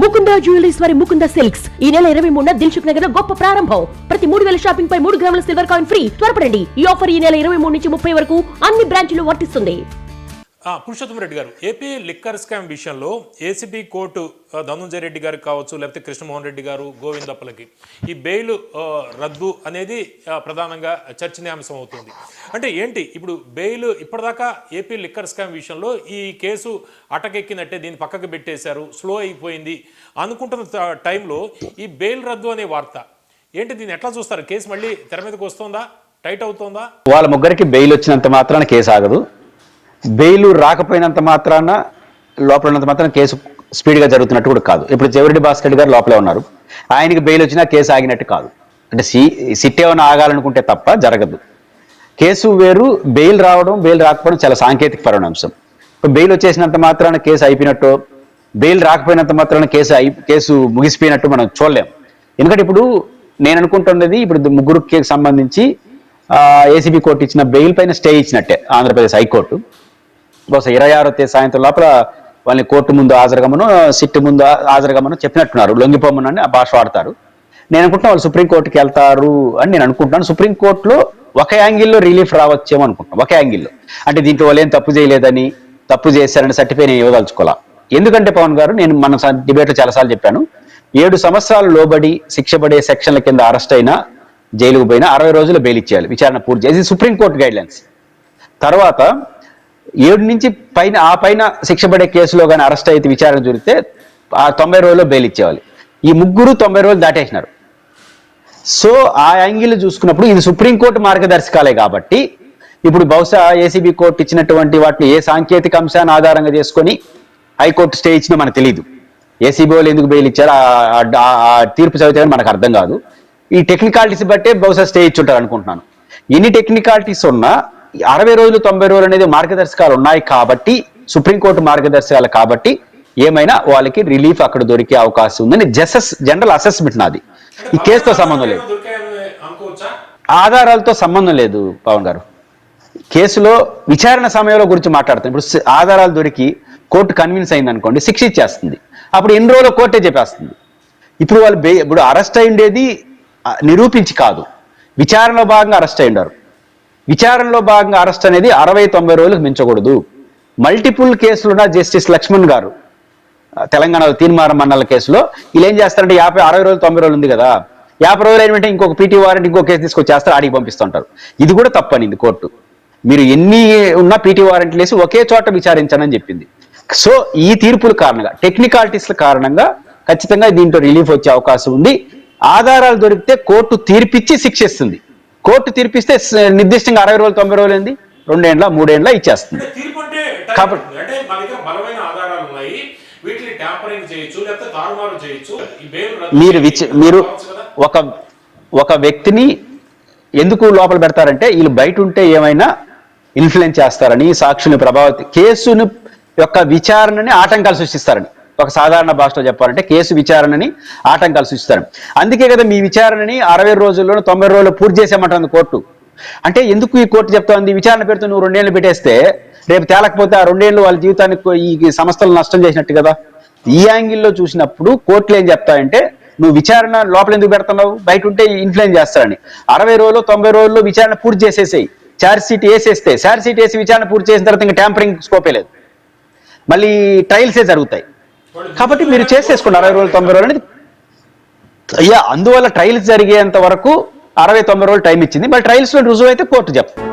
Mukunda jewelleries వారి Mukunda silks. ఈ నెల ఇరవై మూడున దిల్సుఖ్ నగర్లో గొప్ప ప్రారంభం. ప్రతి మూడు వేల షాపింగ్ పై మూడు గ్రాముల సిల్వర్ కాయిన్ ఫ్రీ. త్వరపడండి. ఈ ఆఫర్ ఈ నెల ఇరవై మూడు నుంచి ముప్పై వరకు అన్ని బ్రాంచ్లు వర్తిస్తుంది. పురుషోత్తమ రెడ్డి గారు ఏపీ లిక్కర్ స్కామ్ విషయంలో ఏసీబీ కోర్టు ధనుంజయ రెడ్డి గారికి కావచ్చు లేకపోతే కృష్ణమోహన్ రెడ్డి గారు గోవిందప్పలకి ఈ బెయిల్ రద్దు అనేది ప్రధానంగా చర్చనీయాంశం అవుతుంది. అంటే ఏంటి? ఇప్పుడు బెయిల్ ఇప్పటిదాకా ఏపీ లిక్కర్ స్కామ్ విషయంలో ఈ కేసు అటకెక్కినట్టే దీన్ని పక్కకు పెట్టేశారు స్లో అయిపోయింది అనుకుంటున్న టైంలో ఈ బెయిల్ రద్దు అనే వార్త ఏంటి దీన్ని ఎట్లా చూస్తారు? కేసు మళ్ళీ తెర మీదకి వస్తుందా? టైట్ అవుతుందా? వాళ్ళ ముగ్గురికి బెయిల్ వచ్చినంత మాత్రాన కేసు ఆగదు. బెయిల్ రాకపోయినంత మాత్రాన లోపల ఉన్నంత మాత్రం కేసు స్పీడ్గా జరుగుతున్నట్టు కూడా కాదు. ఇప్పుడు చెవిరెడ్డి భాస్కర్ రెడ్డి గారు లోపలే ఉన్నారు. ఆయనకి బెయిల్ వచ్చినా కేసు ఆగినట్టు కాదు. అంటే సి సిట్ ఏమైనా ఆగాలనుకుంటే తప్ప జరగదు. కేసు వేరు బెయిల్ రావడం బెయిల్ రాకపోవడం చాలా సాంకేతిక పరిణాంశం ఇప్పుడు బెయిల్ వచ్చేసినంత మాత్రాన కేసు అయిపోయినట్టు బెయిల్ రాకపోయినంత మాత్రాన కేసు అయి కేసు ముగిసిపోయినట్టు మనం చూడలేం. ఎందుకంటే ఇప్పుడు నేను అనుకుంటున్నది ఇప్పుడు ముగ్గురికి సంబంధించి ఏసీబీ కోర్టు ఇచ్చిన బెయిల్ పైన స్టే ఇచ్చినట్టే ఆంధ్రప్రదేశ్ హైకోర్టు. బహుశా ఇరవై ఆరో తేదీ సాయంత్రం లోపల వాళ్ళని కోర్టు ముందు హాజరుగమను సిట్ ముందు హాజరుగమను చెప్పినట్టున్నారు. లొంగిపోమని ఆ భాష వాడతారు. నేను అనుకుంటున్నా వాళ్ళు సుప్రీంకోర్టుకి వెళ్తారు అని నేను అనుకుంటున్నాను. సుప్రీంకోర్టులో ఒక యాంగిల్లో రిలీఫ్ రావచ్చేమో అనుకుంటున్నాను ఒక యాంగిల్లో. అంటే దీంట్లో వాళ్ళు ఏం తప్పు చేయలేదని తప్పు చేశారని సర్టిఫై నేను ఇవ్వదలుచుకోవాలా? ఎందుకంటే పవన్ గారు నేను మన డిబేట్లో చాలాసార్లు చెప్పాను ఏడు సంవత్సరాలు లోబడి శిక్ష పడే సెక్షన్ల కింద అరెస్ట్ అయినా జైలుకు పోయినా అరవై రోజులు బెయిల్ ఇచ్చేయాలి. విచారణ పూర్తి చేసి సుప్రీంకోర్టు గైడ్లైన్స్. తర్వాత ఏడు నుంచి పైన ఆ పైన శిక్ష పడే కేసులో కానీ అరెస్ట్ అయితే విచారణ జరిగితే ఆ తొంభై రోజుల్లో బెయిల్ ఇచ్చేవాలి ఈ ముగ్గురు తొంభై రోజులు దాటేసినారు. సో ఆ యాంగిల్ చూసుకున్నప్పుడు ఇది సుప్రీంకోర్టు మార్గదర్శకాలే కాబట్టి ఇప్పుడు బహుశా ఏసీబీ కోర్టు ఇచ్చినటువంటి వాటిని ఏ సాంకేతిక అంశాన్ని ఆధారంగా చేసుకొని హైకోర్టు స్టే ఇచ్చినా మనకు తెలియదు ఏసీబీ వాళ్ళు ఎందుకు బెయిల్ ఇచ్చారు? ఆ- తీర్పు చదివితే మనకు అర్థం కాదు. ఈ టెక్నికాలిటీస్ బట్టే బహుశా స్టే ఇచ్చుంటారు అనుకుంటున్నాను. ఎన్ని టెక్నికాలిటీస్ ఉన్నా అరవై రోజులు తొంభై రోజులు అనేది మార్గదర్శకాలు ఉన్నాయి కాబట్టి సుప్రీంకోర్టు మార్గదర్శకాలు కాబట్టి ఏమైనా వాళ్ళకి రిలీఫ్ అక్కడ దొరికే అవకాశం ఉందని జసెస్ జనరల్ అసెస్మెంట్ నాది. ఈ కేసుతో సంబంధం లేదు. ఆధారాలతో సంబంధం లేదు పవన్ గారు. కేసులో విచారణ సమయంలో గురించి మాట్లాడుతాం ఇప్పుడు ఆధారాలు దొరికి కోర్టు కన్విన్స్ అయింది అనుకోండి శిక్ష ఇచ్చేస్తుంది. అప్పుడు ఎన్ని రోజులు కోర్టే చెప్పేస్తుంది. ఇప్పుడు వాళ్ళు ఇప్పుడు అరెస్ట్ అయిండేది ఆ, నిరూపించి కాదు. విచారణలో భాగంగా అరెస్ట్ అయ్యిండారు విచారణలో భాగంగా అరెస్ట్ అనేది అరవై తొంభై రోజులకు మించకూడదు. మల్టిపుల్ కేసులున్న జస్టిస్ లక్ష్మణ్ గారు తెలంగాణలో తీర్మానం మండల కేసులో వీళ్ళు ఏం చేస్తారంటే యాభై అరవై రోజులు తొంభై రోజులు ఉంది కదా. యాభై రోజులు ఏంటంటే ఇంకొక పీటీ వారెంట్ ఇంకో కేసు తీసుకొచ్చేస్తారు ఆడికి పంపిస్తుంటారు. ఇది కూడా తప్పనింది కోర్టు. మీరు ఎన్ని ఉన్నా పీటీ వారెంట్లు వేసి ఒకే చోట విచారించనని చెప్పింది. సో ఈ తీర్పుల కారణంగా టెక్నికాలిటీస్ల కారణంగా ఖచ్చితంగా దీంట్లో రిలీఫ్ వచ్చే అవకాశం ఉంది. ఆధారాలు దొరికితే కోర్టు తీర్పిచ్చి శిక్షిస్తుంది. కోర్టు తీర్పిస్తే నిర్దిష్టంగా అరవై రోజులు తొంభై రోజులు ఏంది? రెండేండ్ల మూడేండ్ల ఇచ్చేస్తుంది. కాబట్టి- పడుతుంది. అంటే మా దగ్గర బలమైన ఆధారాలు ఉన్నాయి. వీటిని ట్యాంపరింగ్ చేయొచ్చు లేకపోతే తారుమారు చేయొచ్చు. ఈ బెయిల్ రద్దు మీరు మీరు? ఒక ఒక వ్యక్తిని ఎందుకు లోపల పెడతారంటే వీళ్ళు బయట ఉంటే ఏమైనా ఇన్ఫ్లుయెన్స్ చేస్తారని సాక్షుని ప్రభావిత కేసును యొక్క విచారణని ఆటంకాలు సృష్టిస్తారని. ఒక సాధారణ భాషలో చెప్పాలంటే కేసు విచారణని ఆటంకాలు సూచిస్తారు అందుకే కదా మీ విచారణని అరవై రోజుల్లో తొంభై రోజుల్లో పూర్తి చేసామంటుంది కోర్టు. అంటే ఎందుకు ఈ కోర్టు చెప్తోంది? విచారణ పెడుతూ నువ్వు రెండేళ్ళు పెట్టేస్తే రేపు తేలకపోతే ఆ రెండేళ్ళు వాళ్ళ జీవితానికి ఈ సంస్థలు నష్టం చేసినట్టు కదా? ఈ యాంగిల్లో చూసినప్పుడు కోర్టులు ఏం చెప్తాయంటే నువ్వు విచారణ లోపల ఎందుకు పెడుతున్నావు? బయట ఉంటే ఇన్ఫ్లుయెన్స్ చేస్తారని. అరవై రోజులు తొంభై రోజుల్లో విచారణ పూర్తి చేసేసేయి. ఛార్జ్ షీట్ వేసేస్తే ఛార్జ్ షీట్ వేసి విచారణ పూర్తి చేసిన తర్వాత ఇంకా ట్యాంపరింగ్ స్కోపే లేదు. మళ్ళీ ట్రయల్సే జరుగుతాయి. కాబట్టి మీరు చేసేసుకోండి అరవై రోజులు తొంభై రోజులు అనేది. అయ్యా అందువల్ల ట్రయల్స్ జరిగేంత వరకు అరవై తొంభై రోజులు టైం ఇచ్చింది. మరి ట్రయల్స్లో రుజువు అయితే కోర్టు చెప్తుంది